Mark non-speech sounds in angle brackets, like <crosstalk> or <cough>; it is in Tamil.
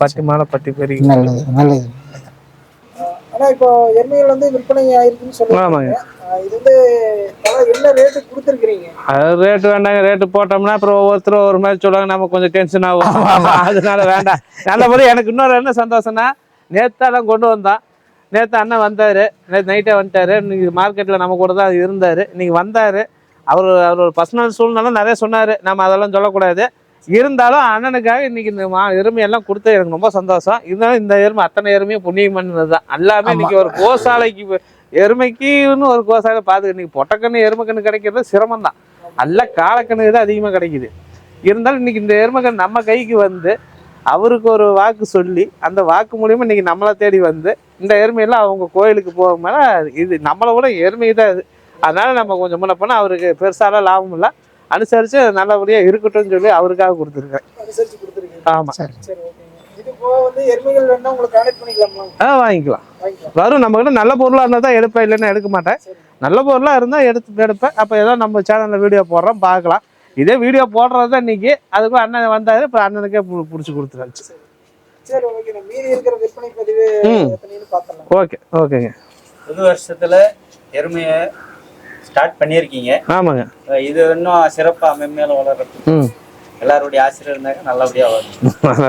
பட்டி மாலை பட்டி பெரிய நல்லது நல்லது. ஆனா இப்போ எருமைகள் வந்து விற்பனை ஆயிருக்குன்னு சொல்லுவாங்க ஆமாங்க. இது வந்து என்ன ரேட்டு கொடுத்துருக்கீங்க அது ரேட்டு வேண்டாங்க. ரேட்டு போட்டோம்னா அப்புறம் ஒவ்வொருத்தரும் ஒரு மாதிரி சொல்லுவாங்க. நம்ம கொஞ்சம் டென்ஷன் ஆகும். அதனால வேண்டாம். நல்லபடி எனக்கு இன்னொரு என்ன சந்தோஷம்னா நேத்தாலாம் கொண்டு வந்தான். நேற்று அண்ணன் வந்தார். நேற்று நைட்டே வந்துட்டாரு. இன்னைக்கு மார்க்கெட்டில் நம்ம கூட தான் இருந்தார். இன்னைக்கு வந்தார். அவர் அவரோட பர்சனல் சூழ்நிலை நிறைய சொன்னார். நம்ம அதெல்லாம் சொல்லக்கூடாது. இருந்தாலும் அண்ணனுக்காக இன்னைக்கு இந்த மா எருமையெல்லாம் கொடுத்து எனக்கு ரொம்ப சந்தோஷம். இருந்தாலும் இந்த எருமை அத்தனை எருமையும் புண்ணியம் பண்ணது தான். எல்லாமே இன்னைக்கு ஒரு கோசாலைக்கு எருமைக்குன்னு ஒரு கோசாலை பார்த்து இன்னைக்கு பொட்டக்கண்ணு எருமைக்கண்ணு கிடைக்கிறது சிரமம் தான். நல்ல காலக்கணக்கு தான் அதிகமாக கிடைக்குது. இருந்தாலும் இன்னைக்கு இந்த எருமைக்கண்ணு நம்ம கைக்கு வந்து அவருக்கு ஒரு வாக்கு சொல்லி அந்த வாக்கு மூலியமா இன்னைக்கு நம்மளை தேடி வந்து இந்த எருமையெல்லாம் அவங்க கோயிலுக்கு போகும்போது இது நம்மளை விட எருமை தான் இது. அதனால நம்ம கொஞ்சம் முன்ன போனால் அவருக்கு பெருசாலாம் லாபம் இல்லை. அனுசரித்து நல்லபடியாக இருக்கட்டும்னு சொல்லி அவருக்காக கொடுத்துருக்கேன். ஆமாம் சரி ஆ வாங்கிக்கலாம். வாங்கிக்கலாம். வரும் நம்மக்கிட்ட நல்ல பொருளாக இருந்தால் தான் எடுப்பேன் இல்லைன்னா எடுக்க மாட்டேன். நல்ல பொருளாக இருந்தால் எடுத்து எடுப்பேன். அப்போ ஏதோ நம்ம சேனலில் வீடியோ போடுறோம் பார்க்கலாம். இதே வீடியோ போடுறது தான் இன்னைக்கு. அதுக்கும் அண்ணன் வந்தாரு இப்போ அண்ணனுக்கே பு- பிடிச்சி கொடுத்துருச்சு ஓகே ஓகேங்க. புது வருஷத்துல எருமையை ஸ்டார்ட் பண்ணியிருக்கீங்க. ஆமாங்க. இது இன்னும் சிறப்பாக மென்மேலும் வளர்றதுக்கு ம். எல்லாருடைய ஆசிரியர் இருந்தாங்க நல்லபடியாக வரும் <laughs>